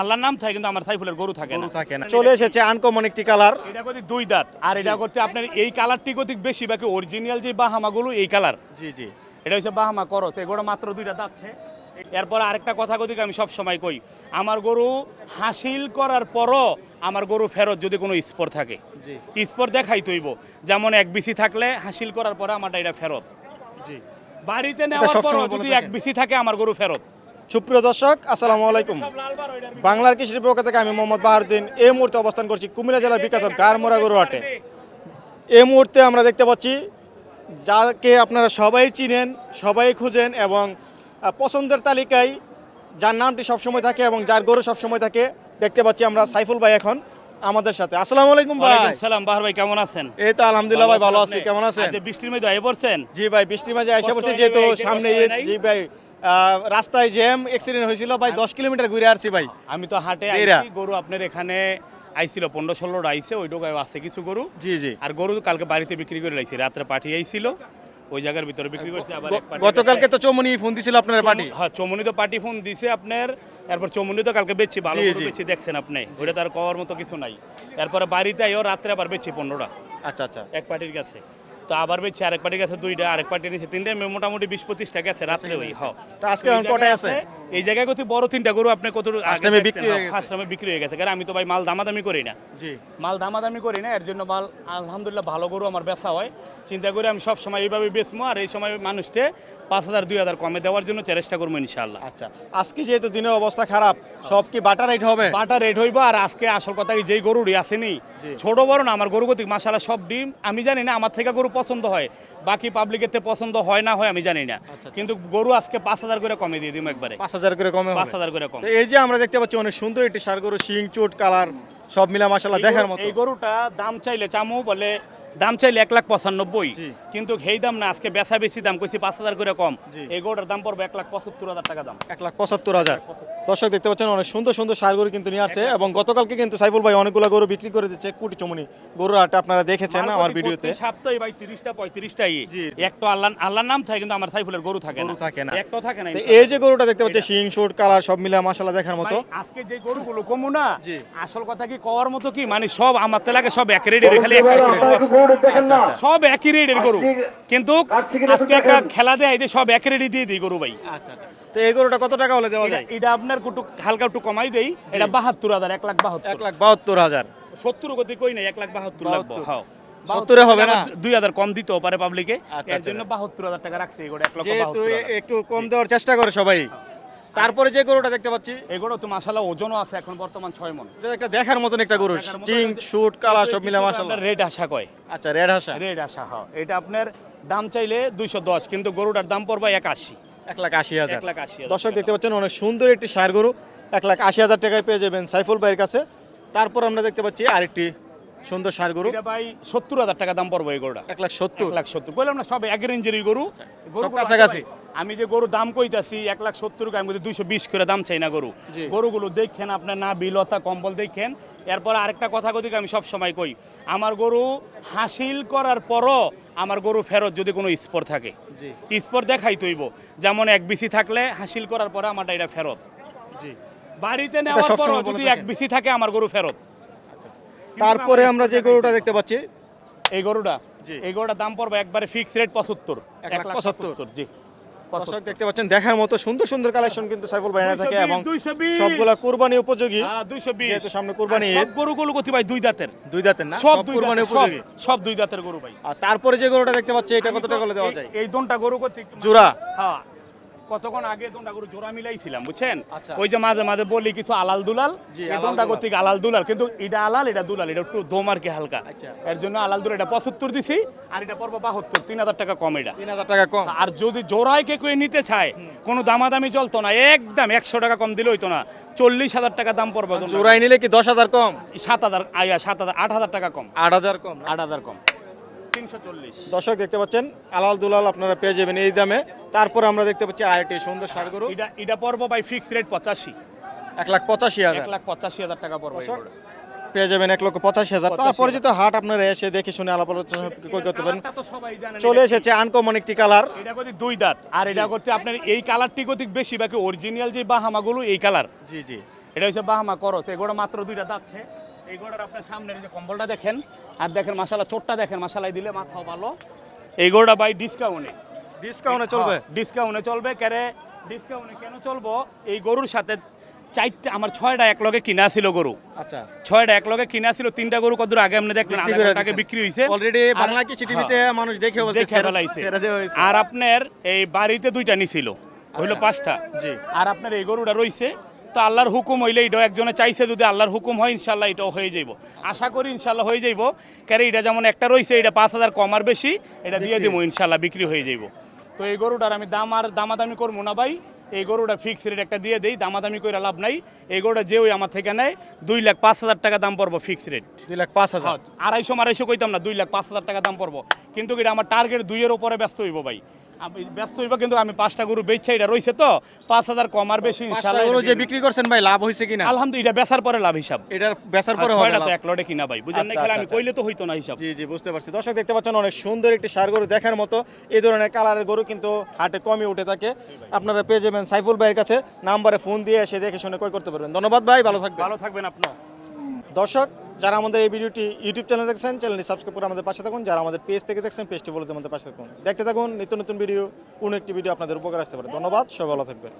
আল্লাহর নাম থাকে কিন্তু আমার সাইফুলের গরু থাকে না। থাকে না। চলে এসেছে আনকমন একটি কালার এটা করতে দুই দাঁত। আর এটা করতে আপনার এই কালারটি করতে বেশি বাকি অরিজিনাল যে বাহামাগুলো এই কালার জি জি। এটা হচ্ছে বাহামা করস এগুলো মাত্র দুইটা দাচ্ছে এরপর আরেকটা কথা কদিকে আমি সব সময় কই আমার গরু হাসিল করার পরও আমার গরু ফেরত যদি কোনো স্পর থাকে জি। স্পর দেখাই তৈব। যেমন এক বিসি থাকলে হাসিল করার পরে আমারটা এটা ফেরত। জি। বাড়িতে নেওয়ার পরও যদি এক বিসি থাকে আমার গরু ফেরত। সুপ্রিয় দর্শক আসসালামু আলাইকুম। বাংলার কৃষির পক্ষ থেকে আমি মোহাম্মদ বাহারুদ্দিন এই মুহূর্তে অবস্থান করছি কুমিল্লা জেলার বিখ্যাত গারমোড়া গরু হাটে। এই মুহূর্তে আমরা দেখতে পাচ্ছি যাকে আপনারা সবাই চিনেন সবাই খুঁজেন এবং পছন্দের তালিকায় যার নামটি সবসময় থাকে এবং যার গরু সবসময় থাকে দেখতে পাচ্ছি আমরা সাইফুল ভাই এখন আমাদের সাথে। আসসালামু আলাইকুম ভাই। সালাম বাহার ভাই কেমন আছেন? এই তো আলহামদুলিল্লাহ ভাই ভালো আছি। কেমন আছেন? বৃষ্টির মধ্যে আয়ে পড়ছেন? জি ভাই বৃষ্টির কষ্ট বসে হয় যেহেতু সামনে? জি ভাই রাস্তায় জ্যাম অ্যাক্সিডেন্ট হয়েছিল ভাই দশ কিলোমিটার ঘুরে আসছি ভাই। আমি তো হাটে আইছি গরু আপনার এখানে আইছিল পনেরো ষোলোটা আইছে ওই ডোকায় আছে কিছু গরু। জি জি। আর গরু কালকে বাড়িতে বিক্রি করে লাইছি রাত্রে পাঠিয়ে আইছিল ওই জায়গার ভিতরে বিক্রি করছে আবার গতকালকে তো চমনি ফোন দিছিল আপনার পার্টি? হ্যাঁ চমুনি তো পার্টি ফোন দিছে আপনার এরপর চমুনি তো কালকে বেচছি ভালো বেচছি দেখছেন আপনি ওটা তার কওয়ার মতো কিছু নাই। এরপরে বাড়িতে আইও রাত্রে আবার বেচছি পনেরোটা আচ্ছা আচ্ছা। এক পার্টির কাছে। তো আবার বেচছি আরেক পার্টির কাছে দুইটা আরেক পার্টি নিচ্ছে তিনটা মোটামুটি বিশ পঁচিশটা গেছে রাত্রে ওই হ। তো আজকে এখন কটায় আছে? এই জায়গায় কত বড় তিনটা গরু আপনি কত আশ্রমে বিক্রি হয়ে গেছে। টাইমে বিক্রি হয়ে গেছে। কারণ আমি তো ভাই মাল দামাদামি করি না। জি। মাল দামাদামি করি না এর জন্য মাল আলহামদুলিল্লাহ ভালো গরু আমার বেচা হয়। চিন্তা করে আমি সব সময় এইভাবে বেচবো আর এই সময় মানুষকে পাঁচ হাজার দুই হাজার কমে দেওয়ার জন্য চেষ্টা করব ইনশাল্লাহ আচ্ছা আজকে যেহেতু দিনের অবস্থা খারাপ সব কি বাটা রেট হবে? বাটা রেট হইব আর আজকে আসল কথা কি যেই গরুরই আসেনি ছোট বড় না আমার গরু গতিক মাসালা সব ডিম আমি জানি না আমার থেকে গরু পছন্দ হয় বাকি পাবলিকের থেকে পছন্দ হয় না হয় আমি জানি না। কিন্তু গরু আজকে পাঁচ হাজার করে কমে দিয়ে দিম একবারে। পাঁচ হাজার করে কমে পাঁচ হাজার করে কম। এই যে আমরা দেখতে পাচ্ছি অনেক সুন্দর একটি সার গরু শিং চুট কালার সব মিলা মাসালা দেখার মতো। এই গরুটা দাম চাইলে চামু বলে দাম চাইলে এক লাখ পঁচানব্বই। কিন্তু সেই দাম না আজকে বেচা বেশি দাম কইছি পাঁচ হাজার করে কম। এগোটার দাম পড়বে এক লাখ পঁচাত্তর হাজার টাকা দাম। এক লাখ পঁচাত্তর হাজার। দর্শক দেখতে পাচ্ছেন অনেক সুন্দর সুন্দর সার গরু কিন্তু নিয়ে আসে এবং গতকালকে কিন্তু সাইফুল ভাই অনেকগুলো গরু বিক্রি করে দিচ্ছে কুটি চমনি গরু হাটে আপনারা দেখেছেন আমার ভিডিওতে। সপ্তাহে ভাই তিরিশটা পঁয়ত্রিশটাই। একটা আল্লাহ আল্লাহর নাম থাকে কিন্তু আমার সাইফুলের গরু থাকে না। গরু থাকে না। একটাও থাকে না এই যে গরুটা দেখতে পাচ্ছি শিং শুট কালার সব মিলা মাসালা দেখার মতো। আজকে যে গরুগুলো কমু না জি। আসল কথা কি কওয়ার মতো কি? মানে সব আমার তেলাকে সব এক রেডের খালি সব একই রেডের গরু। কিন্তু আজকে একটা খেলা দেয় এই যে সব এক রেডি দিয়ে দিই গরু ভাই। আচ্ছা আচ্ছা। তো এই গরুটা কত টাকা হলে দেওয়া যায়? এটা আপনার একটু হালকা একটু কমাই দেই। এটা বাহাত্তর হাজার এক লাখ এক লাখ বাহাত্তর হাজার। সত্তর গতি কই নাই এক লাখ বাহাত্তর লাগবে। হ্যাঁ। সত্তরে হবে না? দুই হাজার কম দিতেও পারে পাবলিকে আচ্ছা, এর আচ্ছা। জন্য বাহাত্তর হাজার টাকা রাখছে এগুলো এক লক্ষ বাহাত্তর একটু কম দেওয়ার চেষ্টা করে সবাই। তারপরে যে গরুটা দেখতে পাচ্ছি। এগুলো তো মাসালা ওজনও আছে এখন বর্তমান ছয় মন। এটা একটা দেখার মতন একটা গরু। চিং শুট কালার সব মিলা আপনার রেট আশা কয়। আচ্ছা রেড হাসা রেড আশা হয়। এটা আপনার দাম চাইলে দুইশো দশ কিন্তু গরুটার দাম পড়বে একাশি। এক লাখ আশি হাজার। দর্শক দেখতে পাচ্ছেন অনেক সুন্দর একটি সার গরু। এক লাখ আশি হাজার টাকায় পেয়ে যাবেন সাইফুল ভাইয়ের কাছে। তারপর আমরা দেখতে পাচ্ছি আরেকটি সুন্দর সার গরু। এটা ভাই সত্তর হাজার টাকা দাম পড়বে এই গরুটা। এক লাখ সত্তর। লাখ সত্তর। বললাম না সব এক রেঞ্জেরই গরু। আচ্ছা, কাছাকাছি। আমি যে গরু দাম কইতাছি এক লাখ সত্তর আমি দুইশো বিশ করে দাম চাই না গরু। গরুগুলো দেখেন আপনার না বিলতা কম্বল দেখেন। এরপর আরেকটা কথা কদিক আমি সব সময় কই আমার গরু হাসিল করার পরও আমার গরু ফেরত যদি কোনো স্পর থাকে। স্পর দেখাই তৈব। যেমন এক বিসি থাকলে হাসিল করার পরে আমারটা এটা ফেরত। বাড়িতে নেওয়ার পরও যদি এক বিসি থাকে আমার গরু ফেরত। তারপরে আমরা যে গরুটা দেখতে পাচ্ছি এই গরুটা এই গরুটার দাম পড়বে একবারে ফিক্স রেট পঁচাত্তর। এক লাখ পঁচাত্তর। জি। দর্শক দেখতে পাচ্ছেন দেখার মতো সুন্দর সুন্দর কালেকশন কিন্তু সাইফুল ভাই থাকে এবং সবগুলা কুরবানি উপযোগী। হ্যাঁ, 220 যেহেতু সামনে কুরবানি সব গরুগুলো ভাই? দুই দাঁতের। দুই দাঁতের না? সব দুই কুরবানি দাঁতের, উপযোগী। সব দুই দাঁতের গরু ভাই। আর তারপরে যে গরুটা দেখতে পাচ্ছি এটা কত টাকা দেওয়া যায়? এই দোনটা গরু কত? জোড়া। হ্যাঁ। কতক্ষণ আগে দোনটা গরু জোড়া মিলাইছিলাম বুঝছেন? আচ্ছা। ওই যে মাঝে মাঝে বলি কিছু আলাল দুলাল দোনটা দুলাল। করতে আলাল দুলাল কিন্তু এটা আলাল এটা দুলাল এটা একটু দোম আর কি হালকা। আচ্ছা। এর জন্য আলাল দুলাল এটা পঁচাত্তর দিছি আর এটা পড়ব বাহাত্তর তিন হাজার টাকা কম এটা। তিন হাজার টাকা কম। আর যদি জোড়ায় কে কেউ নিতে চায় কোনো দামাদামি চলতো না একদম একশো টাকা কম দিলে হইতো না। চল্লিশ হাজার টাকা দাম পড়বে। জোড়াই নিলে কি দশ হাজার কম? সাত হাজার আয়া সাত হাজার আট হাজার টাকা কম। আট হাজার কম আট হাজার কম। দর্শক দেখতে পাচ্ছেন আলাল দুলাল আপনারা পেয়ে যাবেন এই দামে। তারপর আমরা দেখতে পাচ্ছি আরেকটি সুন্দর সার গরু। এটা এটা পড়ব বাই ফিক্স রেট পঁচাশি। এক লাখ পঁচাশি হাজার। এক লাখ পঁচাশি হাজার টাকা গরুটা। পেয়ে যাবেন এক লক্ষ পঁচাশি হাজার। তারপরে যেহেতু হাট আপনারা এসে দেখে শুনে আলাপ আলোচনা করতে পারেন। চলে এসেছে আনকমন একটি কালার এটা করতে দুই দাঁত। আর এটা করতে আপনার এই কালারটি করতে বেশি বাকি অরিজিনাল যে বাহামাগুলো এই কালার জি জি। এটা হচ্ছে বাহামা করস এই গোড়া মাত্র দুইটা যাচ্ছে এই গোড়ার আপনার সামনের যে কম্বলটা দেখেন। আর দেখেন মাসালা চোটটা দেখেন মাসালাই দিলে মাথাও ভালো। এই গোড়া বাই ডিসকাউন্টে ডিসকাউন্টে চলবে? ডিসকাউন্টে চলবে কেরে? ডিসকাউন্টে কেন চলবো? এই গরুর সাথে চারটা আমার ছয়টা এক লগে কিনা ছিল গরু। আচ্ছা। ছয়টা এক লগে কিনা ছিল তিনটা গরু কত আগে আপনি দেখলেন আগে বিক্রি হয়েছে অলরেডি বাংলা টিভিতে হ্যাঁ। মানুষ দেখে বলছে। আর আপনার এই বাড়িতে দুইটা নিছিল হইল পাঁচটা। জি। আর আপনার এই গরুটা রইছে তো আল্লাহর হুকুম হইলে এটাও একজনে চাইছে যদি আল্লাহর হুকুম হয় ইনশাল্লাহ এটাও হয়ে যাইব। আশা করি ইনশাল্লাহ হয়ে যাইব। কারণ এটা যেমন একটা রইছে এটা পাঁচ হাজার কম আর বেশি এটা দিয়ে দিব ইনশাল্লাহ বিক্রি হয়ে যাইব। তো এই গরুটার আমি দাম আর দামাদামি করব না ভাই। এই গরুটা ফিক্স রেট একটা দিয়ে দেই দামাদামি করে লাভ নাই। এই গরুটা যে ওই আমার থেকে নেয় দুই লাখ পাঁচ হাজার টাকা দাম পড়ব ফিক্স রেট দুই লাখ পাঁচ হাজার? হ্যাঁ, আড়াইশো আড়াইশো কইতাম না দুই লাখ পাঁচ হাজার টাকা দাম পড়ব। কিন্তু এটা আমার টার্গেট দুইয়ের উপরে ব্যস্ত হইব ভাই? আমি ব্যস্ত হইব কিন্তু আমি পাঁচটা গরু বেচছে এটা রয়েছে তো। পাঁচ হাজার কম আর বেশি গরু যে বিক্রি করছেন ভাই লাভ হয়েছে কিনা? আলহামদুলিল্লাহ এটা বেচার পরে লাভ হিসাব। এটার বেচার পরে হবে তো এক লটে কিনা ভাই বুঝেন না আচ্ছা, খেলে আমি আচ্ছা, কইলে তো হইতো না হিসাব। জি জি বুঝতে পারছি। দর্শক দেখতে পাচ্ছেন অনেক সুন্দর একটি সার গরু দেখার মতো। এই ধরনের কালারের গরু কিন্তু হাটে কমই উঠে থাকে। আপনারা পেয়ে যাবেন সাইফুল ভাইয়ের কাছে নাম্বারে ফোন দিয়ে এসে দেখে শুনে ক্রয় করতে পারবেন। ধন্যবাদ ভাই ভালো থাকবেন। ভালো থাকবেন আপনার দর্শক যারা আমাদের এই ভিডিওটি ইউটিউব চ্যানেল দেখছেন, চ্যানেলটি সাবস্ক্রাইব করে আমাদের পাশে থাকুন। যারা আমাদের পেজ থেকে দেখছেন পেজটি বলতে আমাদের পাশে থাকুন। দেখতে থাকুন, নিত্য নতুন ভিডিও কোনো একটি ভিডিও আপনাদের উপকার আসতে পারে। ধন্যবাদ, সবাই ভালো থাকবেন।